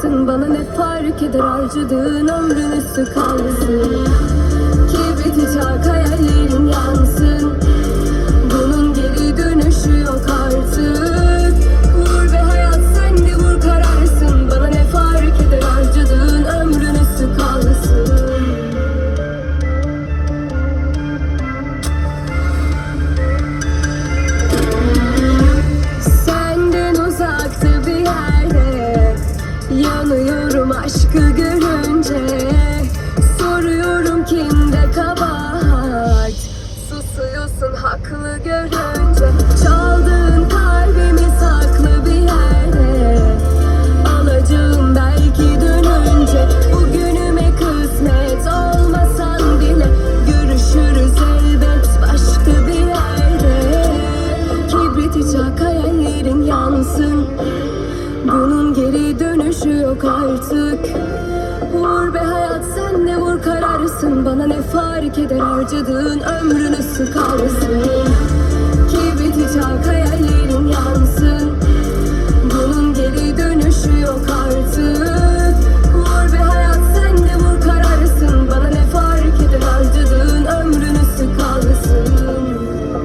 kararsın Bana ne fark eder harcadığın sıkarsın Kibriti Yanıyorum aşkı görünce. Soruyorum kimde kabahat. Susuyorsun haklı görünce yok artık. Vur be hayat sen de vur kararsın. Bana ne fark eder harcadığın ömrünü sıkarsın